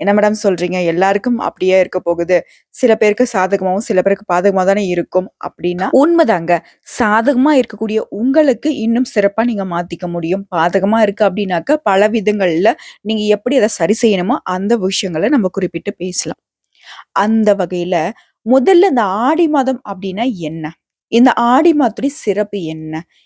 என்ன மேடம் சொல்றீங்க? எல்லாருக்கும் அப்படியே இருக்க போகுது. சில பேருக்கு சாதகமாகவும் சில பேருக்கு பாதகமாக தானே இருக்கும் அப்படின்னா உண்மைதாங்க. சாதகமா இருக்கக்கூடிய உங்களுக்கு இன்னும் சிறப்பா நீங்க மாத்திக்க முடியும். பாதகமா இருக்கு அப்படின்னாக்க பல விதங்கள்ல நீங்க எப்படி அதை சரி செய்யணுமோ அந்த விஷயங்களை நம்ம குறிப்பிட்டு பேசலாம். அந்த வகையில முதல்ல இந்த ஆடி மாதம் அப்படின்னா என்ன? இந்த ஆடி மாதத்துடைய சிறப்பு என்ன?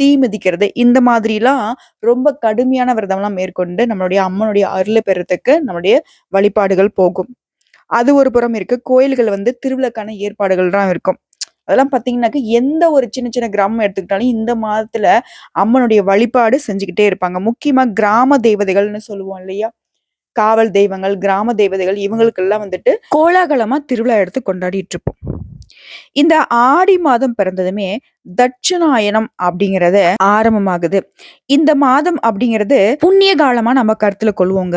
தீ மிதிக்கிறது. இந்த மாதிரிலாம் ரொம்ப கடுமையான விரதம்லாம் மேற்கொண்டு நம்மளுடைய அம்மனுடைய அருளை பெறத்துக்கு நம்மளுடைய வழிபாடுகள் போகும். அது ஒரு புறம் இருக்கு. கோயில்கள் வந்து திருவிழாக்கான ஏற்பாடுகள்லாம் இருக்கும். அதெல்லாம் பார்த்தீங்கன்னாக்க எந்த ஒரு சின்ன சின்ன கிராமம் எடுத்துக்கிட்டாலும் இந்த மாதத்துல அம்மனுடைய வழிபாடு செஞ்சுக்கிட்டே இருப்பாங்க. முக்கியமா கிராம தேவதைகள்னு சொல்லுவோம் இல்லையா? காவல் தெய்வங்கள் கிராம தெய்வதைகள் இவங்களுக்கெல்லாம் வந்துட்டு கோலாகலமா திருவிழா எடுத்து கொண்டாடிட்டு இருப்போம் இந்த ஆடி மாதம் பிறந்ததுமே தட்சிணாயனம் அப்படிங்கறது ஆரம்பமாகுது. இந்த மாதம் அப்படிங்கிறது புண்ணிய காலமா நம்ம கருத்துல கொள்வோங்க.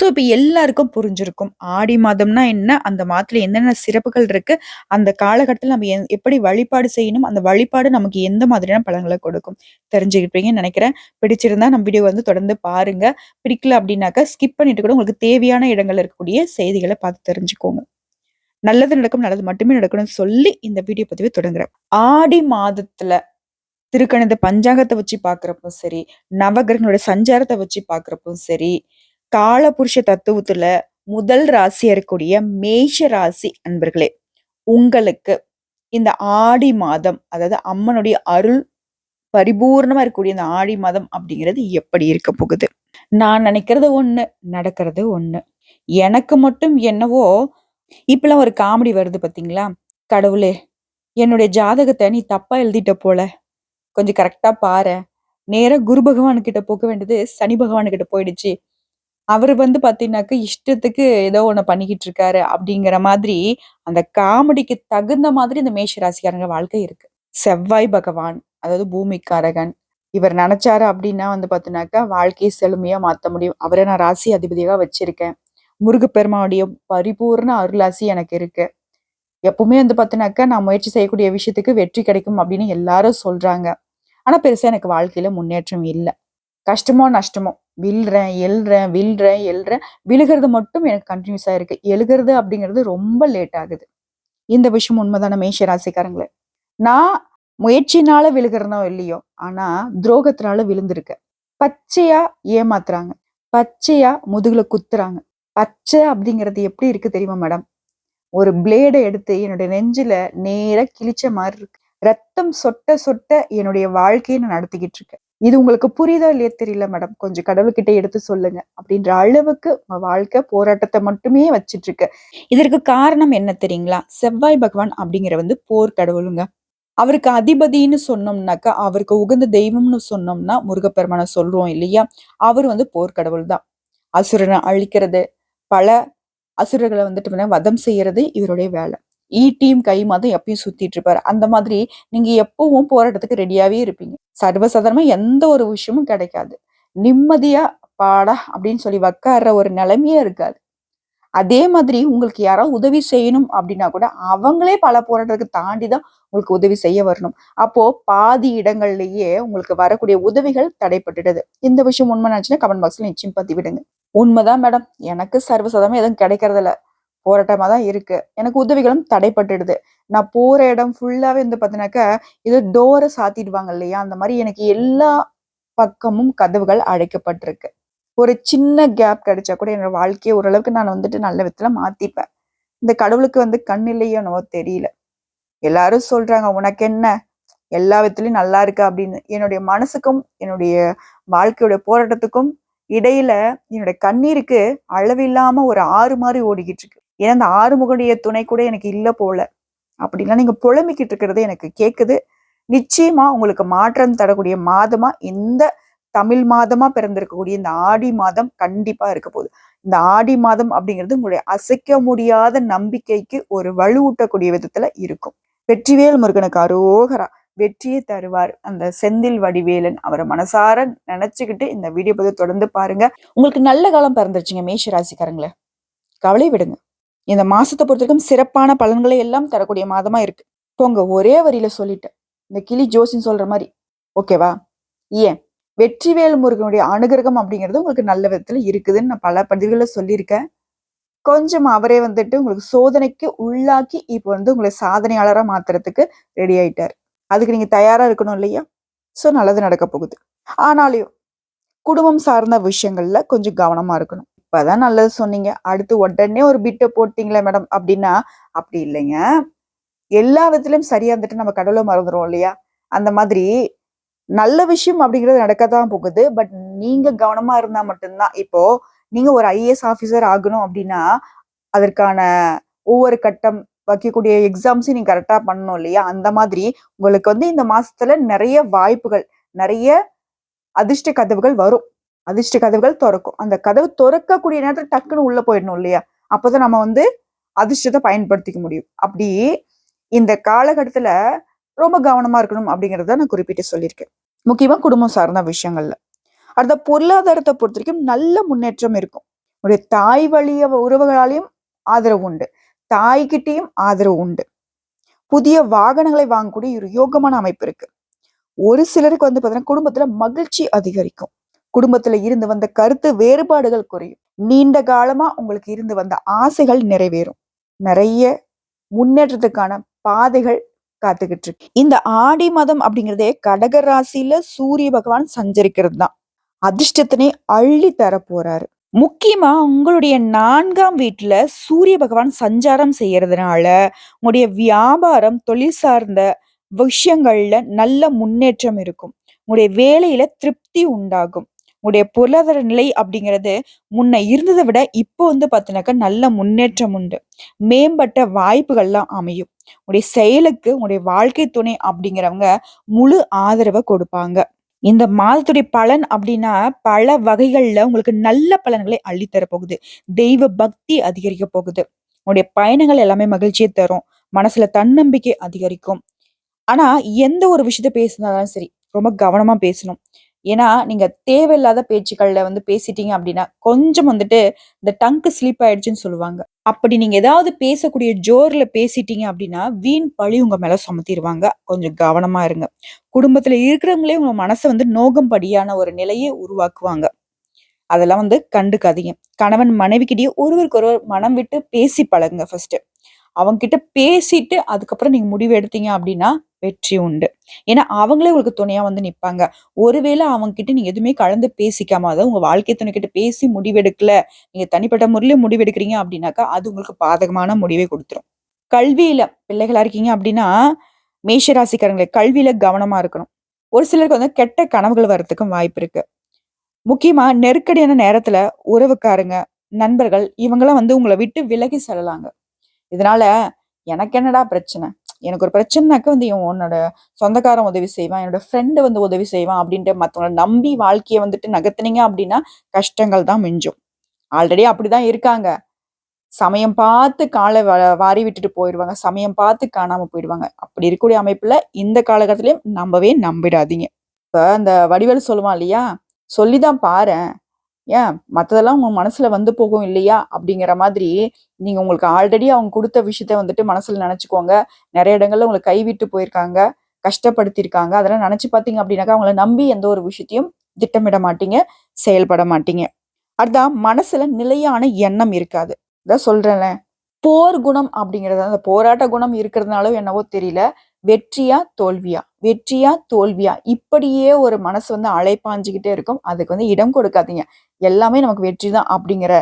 ஸோ இப்போ எல்லாருக்கும் புரிஞ்சிருக்கும். ஆடி மாதம்னா என்ன? அந்த மாதத்தில் என்னென்ன சிறப்புகள் இருக்கு? அந்த காலகட்டத்தில் நம்ம எப்படி வழிபாடு செய்யணும்? அந்த வழிபாடு நமக்கு எந்த மாதிரியான பலன்களை கொடுக்கும்? தெரிஞ்சுக்கிட்டீங்கன்னு நினைக்கிறேன். பிடிச்சிருந்தா நம்ம வீடியோ வந்து தொடர்ந்து பாருங்க. பிடிக்கல அப்படின்னாக்கா ஸ்கிப் பண்ணிட்டு கூட உங்களுக்கு தேவையான இடங்கள் இருக்கக்கூடிய செய்திகளை பார்த்து தெரிஞ்சுக்கோங்க. நல்லது நடக்கும் நல்லது மட்டுமே நடக்கணும்னு சொல்லி இந்த வீடியோ பதிவை தொடங்குறேன். ஆடி மாதத்துல திருக்கணித பஞ்சாங்கத்தை வச்சு பார்க்குறப்போ சரி நவகிரகங்களோட சஞ்சாரத்தை வச்சு பார்க்குறப்போ சரி காலபுருஷ தத்துவத்துல முதல் ராசியா இருக்கக்கூடிய மேஷ ராசி அன்பர்களே உங்களுக்கு இந்த ஆடி மாதம் அதாவது அம்மனுடைய அருள் பரிபூர்ணமா இருக்கக்கூடிய இந்த ஆடி மாதம் அப்படிங்கிறது எப்படி இருக்க போகுது? நான் நினைக்கிறது ஒண்ணு நடக்கிறது ஒண்ணு. எனக்கு மட்டும் என்னவோ இப்பெல்லாம் ஒரு காமெடி வருது பாத்தீங்களா? கடவுளே என்னுடைய ஜாதகத்தை நீ தப்பா எழுதிட்ட போல. கொஞ்சம் கரெக்டா பாரு. நேர குரு பகவான் கிட்ட போக வேண்டியது சனி பகவான் கிட்ட போயிடுச்சு. அவர் வந்து பார்த்தீங்கன்னாக்க இஷ்டத்துக்கு ஏதோ ஒன்று பண்ணிக்கிட்டு இருக்காரு அப்படிங்கிற மாதிரி அந்த காமெடிக்கு தகுந்த மாதிரி இந்த மேஷ ராசிக்காரங்க வாழ்க்கை இருக்கு. செவ்வாய் பகவான் அதாவது பூமிக்காரகன் இவர் நினைச்சாரு அப்படின்னா வந்து பாத்தீங்கன்னாக்கா வாழ்க்கையை செழுமையா மாத்த முடியும். அவரை நான் ராசி அதிபதியாக வச்சிருக்கேன். முருகப்பெருமாவுடைய பரிபூர்ண அருளாசி எனக்கு இருக்கு. எப்பவுமே வந்து பார்த்தீங்கன்னாக்கா நான் முயற்சி செய்யக்கூடிய விஷயத்துக்கு வெற்றி கிடைக்கும் அப்படின்னு எல்லாரும் சொல்றாங்க. ஆனா பெருசா எனக்கு வாழ்க்கையில முன்னேற்றம் இல்லை. கஷ்டமோ நஷ்டமோ வில்றேன் எழுறேன் வில்றேன் எழுறேன். விழுகிறது மட்டும் எனக்கு கண்டினியூஸாக இருக்கு. எழுகிறது அப்படிங்கிறது ரொம்ப லேட் ஆகுது. இந்த விஷயம் உண்மைதான மேஷ ராசிக்காரங்களே? நான் முயற்சினால விழுகிறனோ இல்லையோ ஆனா துரோகத்தினால விழுந்திருக்க பச்சையா ஏமாத்துறாங்க. பச்சையா முதுகுல குத்துறாங்க. பச்சை அப்படிங்கிறது எப்படி இருக்கு தெரியுமா மேடம் ஒரு பிளேடை எடுத்து என்னுடைய நெஞ்சில நேரா கிழிச்ச மாதிரி இருக்கு. ரத்தம் சொட்ட சொட்ட என்னுடைய வாழ்க்கையை நான் நடத்திக்கிட்டு இருக்கேன். இது உங்களுக்கு புரியுதா இல்லையா தெரியல மேடம்? கொஞ்சம் கடவுள்கிட்ட எடுத்து சொல்லுங்க. அப்படின்ற அளவுக்கு வாழ்க்கை போராட்டத்தை மட்டுமே வச்சிட்டு இருக்கு இதற்கு காரணம் என்ன தெரியுங்களா? செவ்வாய் பகவான் அப்படிங்கிற வந்து போர் கடவுளுங்க. அவருக்கு அதிபதின்னு சொன்னோம்னாக்கா அவருக்கு உகந்த தெய்வம்னு சொன்னோம்னா முருகப்பெருமானை சொல்றோம் இல்லையா? அவர் வந்து போர்க்கடவுள் தான் அசுரனை அழிக்கிறது பல அசுரர்களை வந்துட்டு வதம் செய்யறது இவருடைய வேலை. ஈட்டியும் தான் எப்பயும் சுத்திட்டு இருப்பாரு. அந்த மாதிரி நீங்க எப்பவும் போராட்டத்துக்கு ரெடியாவே இருப்பீங்க. சர்வசாதாரணமா எந்த ஒரு விஷயமும் கிடைக்காது. நிம்மதியா பாடா அப்படின்னு சொல்லி உக்காடுற ஒரு நிலைமையே இருக்காது. அதே மாதிரி உங்களுக்கு யாராவது உதவி செய்யணும் அப்படின்னா கூட அவங்களே பல போராட்டத்துக்கு தாண்டி தான் உங்களுக்கு உதவி செய்ய வரணும். அப்போ பாதி இடங்கள்லயே உங்களுக்கு வரக்கூடிய உதவிகள் தடைப்பட்டுடுது. இந்த விஷயம் உண்மை நினைச்சுன்னா கமெண்ட் பாக்ஸ்ல நிச்சயம் பத்தி விடுங்க உண்மைதான் மேடம் எனக்கு சர்வசாதாரணமா எதுவும் கிடைக்கிறது போராட்டமாக தான் இருக்கு. எனக்கு உதவிகளும் தடைப்பட்டுடுது. நான் போற இடம் ஃபுல்லாவே வந்து பார்த்தீங்கன்னாக்கா இது டோரை சாத்திடுவாங்க இல்லையா? அந்த மாதிரி எனக்கு எல்லா பக்கமும் கதவுகள் அடைக்கப்பட்டிருக்கு. ஒரு சின்ன கேப் கிடைச்சா கூட என்னோட வாழ்க்கையை ஓரளவுக்கு நான் வந்துட்டு நல்ல விதத்துல மாத்திப்பேன். இந்த கடவுளுக்கு வந்து கண் இல்லையோ என்னவோ தெரியல. எல்லாரும் சொல்றாங்க உனக்கு என்ன? எல்லா விதத்துலயும் நல்லா இருக்கு அப்படின்னு. என்னுடைய மனசுக்கும் என்னுடைய வாழ்க்கையோட போராட்டத்துக்கும் இடையில என்னோட கண்ணீருக்கு அளவில்லாம ஒரு ஆறு மாதிரி ஓடிக்கிட்டு இருக்கு. ஏன்னா அந்த ஆறுமுகனுடைய துணை கூட எனக்கு இல்லை போல. அப்படின்லாம் நீங்க புலம்பிக்கிட்டு இருக்கிறது எனக்கு கேட்குது நிச்சயமா உங்களுக்கு மாற்றம் தரக்கூடிய மாதமா இந்த தமிழ் மாதமா பிறந்திருக்கக்கூடிய இந்த ஆடி மாதம் கண்டிப்பா இருக்க போகுது. இந்த ஆடி மாதம் அப்படிங்கிறது உங்களுடைய அசைக்க முடியாத நம்பிக்கைக்கு ஒரு வலுவூட்டக்கூடிய விதத்துல இருக்கும். வெற்றிவேல் முருகனுக்கு அரோகரா வெற்றியை தருவார். அந்த செந்தில் வடிவேலன் அவரை மனசார நினைச்சுக்கிட்டு இந்த வீடியோ பதிவு தொடர்ந்து பாருங்க. உங்களுக்கு நல்ல காலம் பிறந்துருச்சுங்க மேஷ ராசிக்காரங்களே. கவலை விடுங்க. இந்த மாசத்தை பொறுத்த வரைக்கும் சிறப்பான பலன்களை எல்லாம் தரக்கூடிய மாதமா இருக்கு. போங்க ஒரே வரியில சொல்லிட்டேன் இந்த கிளி ஜோசின்னு சொல்ற மாதிரி ஓகேவா ஏன்? வெற்றிவேல் முருகனுடைய அனுகிரகம் அப்படிங்கிறது உங்களுக்கு நல்ல விதத்துல இருக்குதுன்னு நான் பல பதிவுகளை சொல்லியிருக்கேன். கொஞ்சம் அவரே வந்துட்டு உங்களுக்கு சோதனைக்கு உள்ளாக்கி இப்போ வந்து உங்களை சாதனையாளராக மாத்துறதுக்கு ரெடி ஆயிட்டார். அதுக்கு நீங்க தயாரா இருக்கணும் இல்லையா? ஸோ நல்லது நடக்க போகுது. ஆனாலையும் குடும்பம் சார்ந்த விஷயங்கள்ல கொஞ்சம் கவனமா இருக்கணும். இப்பதான் நல்லது சொன்னீங்க. அடுத்து உடனே ஒரு பிட்டை போட்டீங்களே மேடம் அப்படின்னா அப்படி இல்லைங்க. எல்லா விதத்திலயும் சரியா இருந்துட்டு நம்ம கடவுளை மறந்துடும் இல்லையா? அந்த மாதிரி நல்ல விஷயம் அப்படிங்கிறது நடக்கத்தான் போகுது. பட் நீங்க கவனமா இருந்தா மட்டும்தான். இப்போ நீங்க ஒரு ஐஏஎஸ் ஆபீசர் ஆகணும் அப்படின்னா அதற்கான ஒவ்வொரு கட்டம் வைக்கக்கூடிய எக்ஸாம்ஸையும் நீங்க கரெக்டா பண்ணணும் இல்லையா? அந்த மாதிரி உங்களுக்கு வந்து இந்த மாசத்துல நிறைய வாய்ப்புகள் நிறைய அதிர்ஷ்ட கதவுகள் வரும். அதிர்ஷ்ட கதவுகள் திறக்கும். அந்த கதவு திறக்கக்கூடிய நேரத்தில் டக்குன்னு உள்ள போயிடணும் இல்லையா? அப்போதான் நம்ம வந்து அதிர்ஷ்டத்தை பயன்படுத்திக்க முடியும். அப்படி இந்த காலகட்டத்துல ரொம்ப கவனமா இருக்கணும் அப்படிங்கிறத நான் குறிப்பிட்டு சொல்லியிருக்கேன். முக்கியமா குடும்பம் சார்ந்த விஷயங்கள்ல. அடுத்த பொருளாதாரத்தை பொறுத்த வரைக்கும் நல்ல முன்னேற்றம் இருக்கும். உடைய தாய் வழிய உறவுகளாலையும் ஆதரவு உண்டு. தாய்கிட்டையும் ஆதரவு உண்டு. புதிய வாகனங்களை வாங்கக்கூடிய ஒரு யோகமான அமைப்பு இருக்கு. ஒரு சிலருக்கு வந்து பார்த்தீங்கன்னா குடும்பத்துல மகிழ்ச்சி அதிகரிக்கும். குடும்பத்துல இருந்து வந்த கருத்து வேறுபாடுகள் குறையும். நீண்ட காலமா உங்களுக்கு இருந்து வந்த ஆசைகள் நிறைவேறும். நிறைய முன்னேற்றத்துக்கான பாதைகள் காத்துக்கிட்டு இருக்கு. இந்த ஆடி மதம் அப்படிங்கிறதே கடக ராசியில சூரிய பகவான் சஞ்சரிக்கிறது தான். அதிர்ஷ்டத்தினை அள்ளி தர போறாரு. முக்கியமா உங்களுடைய நான்காம் வீட்டுல சூரிய பகவான் சஞ்சாரம் செய்யறதுனால உங்களுடைய வியாபாரம் தொழில் சார்ந்த விஷயங்கள்ல நல்ல முன்னேற்றம் இருக்கும். உங்களுடைய வேலையில திருப்தி உண்டாகும். உங்களுடைய பொருளாதார நிலை அப்படிங்கிறது முன்ன இருந்ததை விட இப்போ வந்து பார்த்தீங்கன்னாக்கா நல்ல முன்னேற்றம் உண்டு. மேம்பட்ட வாய்ப்புகள்லாம் அமையும். உங்களுடைய செயலுக்கு உங்களுடைய வாழ்க்கை துணை அப்படிங்கிறவங்க முழு ஆதரவை கொடுப்பாங்க. இந்த மாதத்துடைய பலன் அப்படின்னா பல வகைகள்ல உங்களுக்கு நல்ல பலன்களை அள்ளித்தர போகுது. தெய்வ பக்தி அதிகரிக்க போகுது. உங்களுடைய பயணங்கள் எல்லாமே மகிழ்ச்சியை தரும். மனசுல தன்னம்பிக்கை அதிகரிக்கும். ஆனா எந்த ஒரு விஷயத்த பேசினாலும் சரி ரொம்ப கவனமா பேசணும். ஏன்னா நீங்க தேவையில்லாத பேச்சுக்கள்ல வந்து பேசிட்டீங்க அப்படின்னா கொஞ்சம் வந்துட்டு இந்த டங்கு ஸ்லீப் ஆயிடுச்சுன்னு சொல்லுவாங்க. அப்படி நீங்க ஏதாவது பேசக்கூடிய ஜோர்ல பேசிட்டீங்க அப்படின்னா வீண் பழி உங்க மேல சுமத்திடுவாங்க கொஞ்சம் கவனமா இருங்க. குடும்பத்துல இருக்கிறவங்களே உங்க மனசை வந்து நோகம்படியான ஒரு நிலையை உருவாக்குவாங்க. அதெல்லாம் வந்து கண்டுக்காதீங்க. கணவன் மனைவிக்கிட்டேயே ஒருவருக்கு ஒருவர் மனம் விட்டு பேசி பழகுங்க ஃபர்ஸ்ட் அவங்கக்கிட்ட பேசிட்டு அதுக்கப்புறம் நீங்க முடிவு எடுத்தீங்க அப்படின்னா வெற்றி உண்டு. ஏன்னா அவங்களே உங்களுக்கு துணையா வந்து நிப்பாங்க. ஒருவேளை அவங்க கிட்ட நீங்க எதுவுமே கலந்து பேசிக்காம அதாவது உங்க வாழ்க்கை துணை கிட்ட பேசி முடிவெடுக்கல நீங்க தனிப்பட்ட முறையில முடிவெடுக்கிறீங்க அப்படின்னாக்கா அது உங்களுக்கு பாதகமான முடிவை கொடுத்துரும். கல்வியில பிள்ளைகளா இருக்கீங்க அப்படின்னா மேஷராசிக்காரங்களே கல்வியில கவனமா இருக்கணும். ஒரு சிலருக்கு வந்து கெட்ட கனவுகள் வர்றதுக்கும் வாய்ப்பு இருக்கு. முக்கியமா நெருக்கடியான நேரத்துல உறவுக்காரங்க நண்பர்கள் இவங்கெல்லாம் வந்து உங்களை விட்டு விலகி செல்லலாங்க. இதனால எனக்கு என்னடா பிரச்சனை? எனக்கு ஒரு பிரச்சனைனாக்க வந்து இவன் உன்னோட சொந்தக்காரன் உதவி செய்வான் என்னோட ஃப்ரெண்டு வந்து உதவி செய்வான் அப்படின்ட்டு மற்றவங்களை நம்பி வாழ்க்கையை வந்துட்டு நகர்த்துனீங்க அப்படின்னா கஷ்டங்கள் தான் மிஞ்சும். ஆல்ரெடி அப்படிதான் இருக்காங்க. சமயம் பார்த்து காலை வாரி விட்டுட்டு போயிடுவாங்க சமயம் பார்த்து காணாம போயிடுவாங்க அப்படி இருக்கக்கூடிய அமைப்புல இந்த காலகட்டத்திலயும் நம்பவே நம்பிடாதீங்க. இப்ப அந்த வடிவேல் சொல்லுவான் இல்லையா? சொல்லிதான் பாரு ஏன்? மற்றதெல்லாம் உங்க மனசுல வந்து போகும் இல்லையா? அப்படிங்கிற மாதிரி நீங்க உங்களுக்கு ஆல்ரெடி அவங்க கொடுத்த விஷயத்த வந்துட்டு மனசுல நினைச்சுக்கோங்க. நிறைய இடங்கள்ல உங்களை கைவிட்டு போயிருக்காங்க. கஷ்டப்படுத்தியிருக்காங்க. அதெல்லாம் நினச்சி பார்த்தீங்க அப்படின்னாக்கா அவங்கள நம்பி எந்த ஒரு விஷயத்தையும் திட்டமிட மாட்டீங்க. செயல்பட மாட்டீங்க. அதுதான் மனசுல நிலையான எண்ணம் இருக்காது. இதான் சொல்றேன்ல. போர் குணம் அப்படிங்கிறது அந்த போராட்ட குணம் இருக்கிறதுனாலும் என்னவோ தெரியல. வெற்றியா தோல்வியா? வெற்றியா தோல்வியா? இப்படியே ஒரு மனசு வந்து அலைப்பாஞ்சுக்கிட்டே இருக்கும். அதுக்கு வந்து இடம் கொடுக்காதீங்க. எல்லாமே நமக்கு வெற்றி தான் அப்படிங்கிற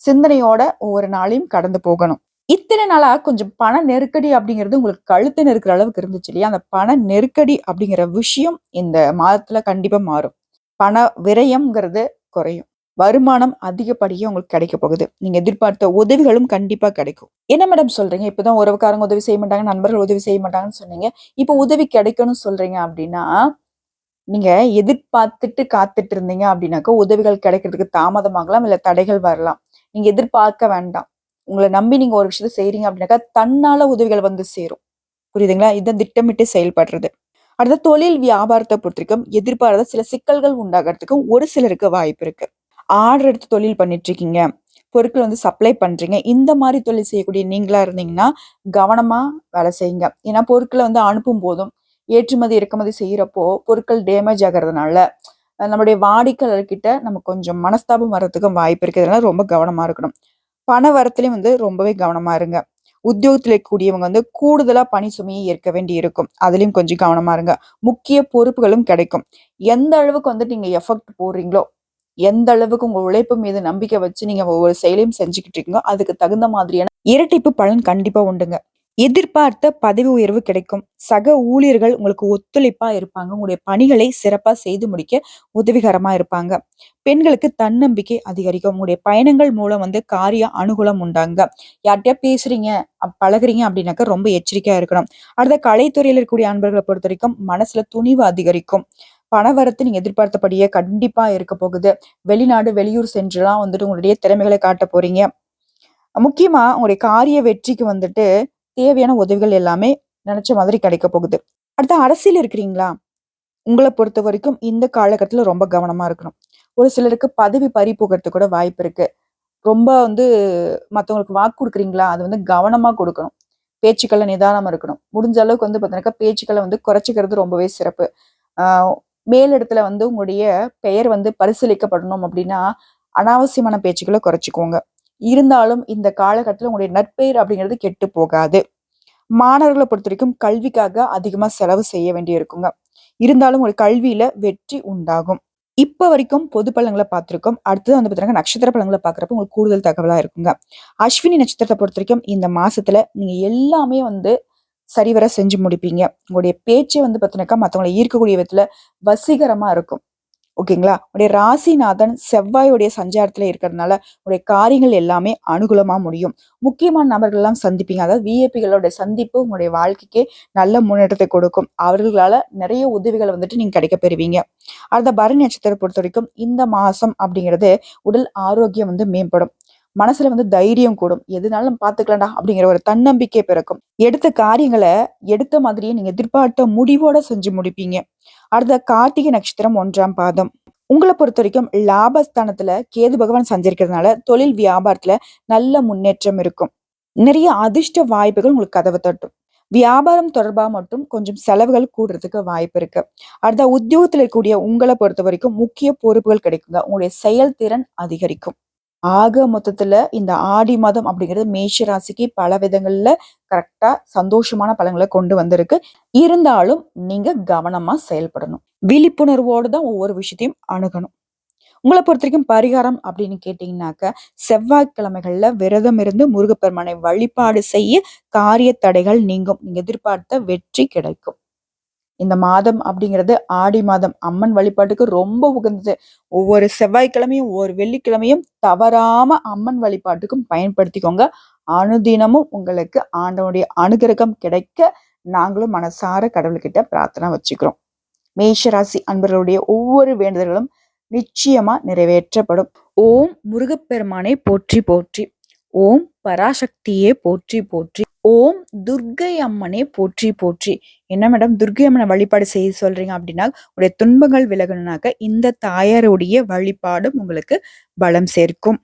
சிந்தனையோட ஒவ்வொரு நாளையும் கடந்து போகணும். இத்தனை நாளா கொஞ்சம் பண நெருக்கடி அப்படிங்கிறது உங்களுக்கு கழுத்து நெருக்கிற அளவுக்கு இருந்துச்சு இல்லையா? அந்த பண நெருக்கடி அப்படிங்கிற விஷயம் இந்த மாதத்துல கண்டிப்பா மாறும். பண விரயம்ங்கிறது குறையும். வருமானம் அதிகப்படியே உங்களுக்கு கிடைக்க போகுது. நீங்க எதிர்பார்த்த உதவிகளும் கண்டிப்பா கிடைக்கும். என்ன மேடம் சொல்றீங்க? இப்பதான் உறவுக்காரங்க உதவி செய்ய மாட்டாங்க நண்பர்கள் உதவி செய்ய மாட்டாங்கன்னு சொன்னீங்க. இப்ப உதவி கிடைக்கும்னு சொல்றீங்க அப்படின்னா நீங்க எதிர்பார்த்துட்டு காத்துட்டு இருந்தீங்க அப்படின்னாக்கா உதவிகள் கிடைக்கிறதுக்கு தாமதமாகலாம் இல்ல தடைகள் வரலாம். நீங்க எதிர்பார்க்க வேண்டாம். உங்களை நம்பி நீங்க ஒரு விஷயத்த செய்கிறீங்க அப்படின்னாக்கா தன்னால உதவிகள் வந்து சேரும். புரியுதுங்களா? இதை திட்டமிட்டு செயல்படுறது. அடுத்த தொழில் வியாபாரத்தை பொறுத்திருக்கும் எதிர்பாராத சில சிக்கல்கள் உண்டாகிறதுக்கும் ஒரு சிலருக்கு வாய்ப்பு இருக்கு. ஆர்டர் எடுத்து தொழில் பண்ணிட்டுருக்கீங்க. பொருட்கள் வந்து சப்ளை பண்ணுறீங்க இந்த மாதிரி தொழில் செய்யக்கூடிய நீங்களாக இருந்தீங்கன்னா கவனமாக வேலை செய்யுங்க. ஏன்னா பொருட்களை வந்து அனுப்பும் போதும். ஏற்றுமதி இறக்குமதி செய்கிறப்போ பொருட்கள் டேமேஜ் ஆகிறதுனால நம்மளுடைய வாடிக்கையாளர்கிட்ட நம்ம கொஞ்சம் மனஸ்தாபம் வர்றதுக்கும் வாய்ப்பு இருக்கிறதுனால ரொம்ப கவனமாக இருக்கணும். பண வரத்துலேயும் வந்து ரொம்பவே கவனமாக இருங்க. உத்தியோகத்தில் இருக்கக்கூடியவங்க வந்து கூடுதலாக பணி சுமையை ஏற்க வேண்டி இருக்கும். அதுலேயும் கொஞ்சம் கவனமாக இருங்க. முக்கிய பொறுப்புகளும் கிடைக்கும். எந்த அளவுக்கு வந்து நீங்கள் எஃபெக்ட் போடுறீங்களோ எந்த அளவுக்கு உங்க உழைப்பு மீது நம்பிக்கை வச்சு நீங்க ஒவ்வொரு செயலையும் செஞ்சுக்கிட்டு இருக்கீங்களோ அதுக்கு தகுந்த மாதிரியான இரட்டிப்பு பலன் கண்டிப்பா உண்டுங்க. எதிர்பார்த்த பதவி உயர்வு கிடைக்கும். சக ஊழியர்கள் உங்களுக்கு ஒத்துழைப்பா இருப்பாங்க. உங்களுடைய பணிகளை சிறப்பா செய்து முடிக்க உதவிகரமா இருப்பாங்க. பெண்களுக்கு தன்னம்பிக்கை அதிகரிக்கும். உங்களுடைய பயணங்கள் மூலம் வந்து காரிய அனுகூலம் உண்டாங்க. யார்கிட்டயா பேசுறீங்க பழகுறீங்க அப்படின்னாக்க ரொம்ப எச்சரிக்கையா இருக்கணும். அடுத்த கலைத்துறையில் இருக்கக்கூடிய அன்பர்களை பொறுத்த வரைக்கும் மனசுல துணிவு அதிகரிக்கும். பணவரத்து நீங்க எதிர்பார்த்தபடியே கண்டிப்பா இருக்க போகுது. வெளிநாடு வெளியூர் சென்றுலாம் வந்துட்டு உங்களுடைய திறமைகளை காட்ட போறீங்க. முக்கியமா உங்களுடைய காரிய வெற்றிக்கு வந்துட்டு தேவையான உதவிகள் எல்லாமே நினைச்ச மாதிரி கிடைக்க போகுது. அடுத்து அரசியல் இருக்கிறீங்களா? உங்களை பொறுத்த வரைக்கும் இந்த காலகட்டத்தில் ரொம்ப கவனமா இருக்கணும். ஒரு சிலருக்கு பதவி பறி போகிறதுக்கு கூட வாய்ப்பு இருக்கு. ரொம்ப வந்து மற்றவங்களுக்கு வாக்கு கொடுக்குறீங்களா? அது வந்து கவனமா கொடுக்கணும். பேச்சுக்களை நிதானமா இருக்கணும். முடிஞ்ச அளவுக்கு வந்து பார்த்தீங்கன்னாக்கா பேச்சுக்களை வந்து குறைச்சிக்கிறது ரொம்பவே சிறப்பு. மேலிடத்துல வந்து உங்களுடைய பெயர் வந்து பரிசீலிக்கப்படணும் அப்படின்னா அனாவசியமான பேச்சுக்களை குறைச்சிக்கோங்க. இருந்தாலும் இந்த காலகட்டத்தில் உங்களுடைய நற்பெயர் அப்படிங்கிறது கெட்டு போகாது. மாணவர்களை பொறுத்த வரைக்கும் கல்விக்காக அதிகமாக செலவு செய்ய வேண்டி இருக்குங்க இருந்தாலும் ஒரு கல்வியில வெற்றி உண்டாகும். இப்ப வரைக்கும் பொது பழங்களை பார்த்துருக்கோம். அடுத்தது வந்து பார்த்தீங்கன்னா நட்சத்திர பழங்களை பார்க்குறப்ப உங்களுக்கு கூடுதல் தகவலாக இருக்குங்க. அஸ்வினி நட்சத்திரத்தை பொறுத்த வரைக்கும் இந்த மாசத்துல நீங்க எல்லாமே வந்து சரிவர செஞ்சு முடிப்பீங்க. உங்களுடைய பேச்சே வந்து பார்த்தீங்கன்னாக்கா மற்றவங்களை ஈர்க்கக்கூடிய விதத்தில் வசீகரமாக இருக்கும். ஓகேங்களா? உடைய ராசிநாதன் செவ்வாயுடைய சஞ்சாரத்துல இருக்கிறதுனால உடைய காரியங்கள் எல்லாமே அனுகூலமாக முடியும். முக்கியமான நபர்கள்லாம் சந்திப்பீங்க. அதாவது விஏபிகளோட சந்திப்பு உங்களுடைய வாழ்க்கைக்கு நல்ல முன்னேற்றத்தை கொடுக்கும். அவர்களால நிறைய உதவிகளை வந்துட்டு நீங்கள் கிடைக்க பெறுவீங்க. அடுத்த பரணி நட்சத்திரம் பொறுத்த வரைக்கும் இந்த மாதம் அப்படிங்கிறது உடல் ஆரோக்கியம் வந்து மேம்படும். மனசுல வந்து தைரியம் கூடும். எதுனாலும் பாத்துக்கலாம்டா அப்படிங்கிற ஒரு தன்னம்பிக்கை பிறக்கும். எடுத்த காரியங்களை எடுத்த மாதிரியே நீங்க எதிர்பார்த்த முடிவோட செஞ்சு முடிப்பீங்க. அடுத்த கார்த்திகை நட்சத்திரம் ஒன்றாம் பாதம். உங்களை பொறுத்த வரைக்கும் லாபஸ்தானத்துல கேது பகவான் சஞ்சரிக்கிறதுனால தொழில் வியாபாரத்துல நல்ல முன்னேற்றம் இருக்கும். நிறைய அதிர்ஷ்ட வாய்ப்புகள் உங்களுக்கு கதவை தட்டும். வியாபாரம் தொடர்பாக மட்டும் கொஞ்சம் செலவுகள் கூடுறதுக்கு வாய்ப்பு இருக்கு. அடுத்த உத்தியோகத்தில் இருக்கக்கூடிய உங்களை பொறுத்த வரைக்கும் முக்கிய பொறுப்புகள் கிடைக்குங்க. உங்களுடைய செயல்திறன் அதிகரிக்கும். ஆக மொத்தத்துல இந்த ஆடி மாதம் அப்படிங்கிறது மேஷ ராசிக்கு பல விதங்கள்ல கரெக்டா சந்தோஷமான பலன்களை கொண்டு வந்திருக்கு. இருந்தாலும் நீங்க கவனமா செயல்படணும். விழிப்புணர்வோடு தான் ஒவ்வொரு விஷயத்தையும் அணுகணும். உங்களை பொறுத்த வரைக்கும் பரிகாரம் அப்படின்னு கேட்டீங்கன்னாக்க செவ்வாய்க்கிழமைகள்ல விரதம் இருந்து முருகப்பெருமானை வழிபாடு செய்ய காரிய தடைகள் நீங்கும். நீங்க எதிர்பார்த்த வெற்றி கிடைக்கும். இந்த மாதம் அப்படிங்கிறது ஆடி மாதம். அம்மன் வழிபாட்டுக்கு ரொம்ப உகந்தது. ஒவ்வொரு செவ்வாய்க்கிழமையும் ஒவ்வொரு வெள்ளிக்கிழமையும் தவறாம அம்மன் வழிபாட்டுக்கும் பயன்படுத்திக்கோங்க. அனுதினமும் உங்களுக்கு ஆண்டவனுடைய அனுகிரகம் கிடைக்க நாங்களும் மனசார கடவுள்கிட்ட பிரார்த்தனை வச்சுக்கிறோம். மேஷராசி அன்பர்களுடைய ஒவ்வொரு வேண்டுதல்களும் நிச்சயமா நிறைவேற்றப்படும். ஓம் முருகப்பெருமானை போற்றி போற்றி. ஓம் பராசக்தியே போற்றி போற்றி. ஓம் துர்கை அம்மனே போற்றி போற்றி. என்ன மேடம்? துர்கை அம்மனை வழிபாடு செய்ய சொல்றீங்க அப்படின்னா உடைய துன்பங்கள் விலகணும்னாக்க இந்த தாயாருடைய வழிபாடும் உங்களுக்கு பலம் சேர்க்கும்.